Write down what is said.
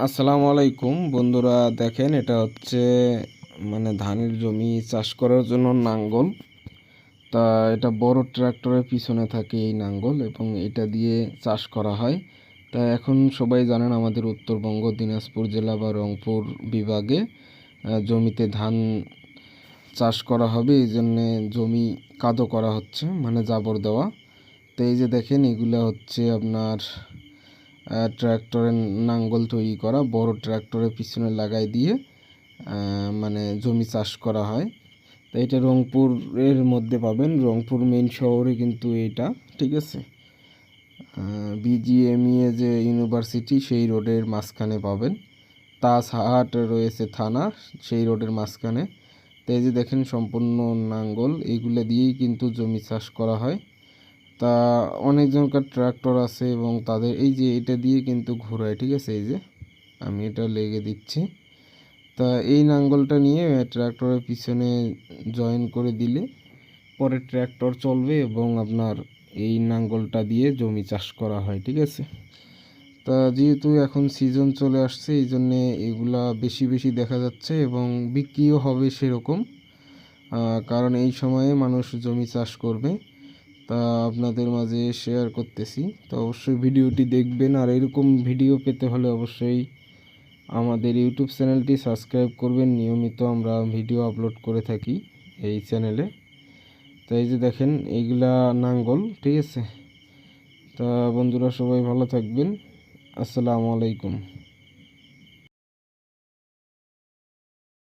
আসসালামু আলাইকুম। বন্ধুরা, দেখেন এটা হচ্ছে মানে ধানের জমি চাষ করার জন্য নাঙ্গল। তা এটা বড় ট্রাক্টরের পিছনে থাকে এই নাঙ্গল এবং এটা দিয়ে চাষ করা হয়। তা এখন সবাই জানেন আমাদের উত্তরবঙ্গ, দিনাজপুর জেলা বা রংপুর বিভাগে জমিতে ধান চাষ করা হবে। এই জন্যে জমি কাদো করা হচ্ছে মানে জাবর দেওয়া। তো এই যে দেখেন, এগুলো হচ্ছে আপনার ট্র্যাক্টরের নাঙ্গল তৈরি করা, বড় ট্র্যাক্টরের পিছনে লাগাই দিয়ে মানে জমি চাষ করা হয়। তো এটা রংপুরের মধ্যে পাবেন। রংপুর মেন শহরে কিন্তু এটা, ঠিক আছে? বিজিএমইএ যে ইউনিভার্সিটি সেই রোডের মাঝখানে পাবেন। তাজহাট রয়েছে থানা, সেই রোডের মাঝখানে। তো এই যে দেখেন, সম্পূর্ণ নাঙ্গল এইগুলো দিয়েই কিন্তু জমি চাষ করা হয়। তা অনেকজনকার ট্রাক্টর আছে এবং তাদের, এই যে এটা দিয়ে কিন্তু ঘোরায়, ঠিক আছে? এই যে আমি এটা লেগে দিচ্ছি। তা এই নাঙ্গলটা নিয়ে ট্রাক্টরের পিছনে জয়েন করে দিলে পরে ট্র্যাক্টর চলবে এবং আপনার এই নাঙ্গলটা দিয়ে জমি চাষ করা হয়, ঠিক আছে? তা যেহেতু এখন সিজন চলে আসছে, এই জন্যে এগুলা বেশি বেশি দেখা যাচ্ছে এবং বিক্রিও হবে সেরকম। কারণ এই সময়ে মানুষ জমি চাষ করবে। তা আপনাদের মাঝে শেয়ার করতেছি। তো অবশ্যই ভিডিওটি দেখবেন, আর এরকম ভিডিও পেতে হলে অবশ্যই আমাদের ইউটিউব চ্যানেলটি সাবস্ক্রাইব করবেন। নিয়মিত আমরা ভিডিও আপলোড করে থাকি এই চ্যানেলে তো এই যে দেখেন, এইগুলা নাঙ্গল, ঠিক আছে? তা বন্ধুরা সবাই ভালো থাকবেন। আসসালামু আলাইকুম।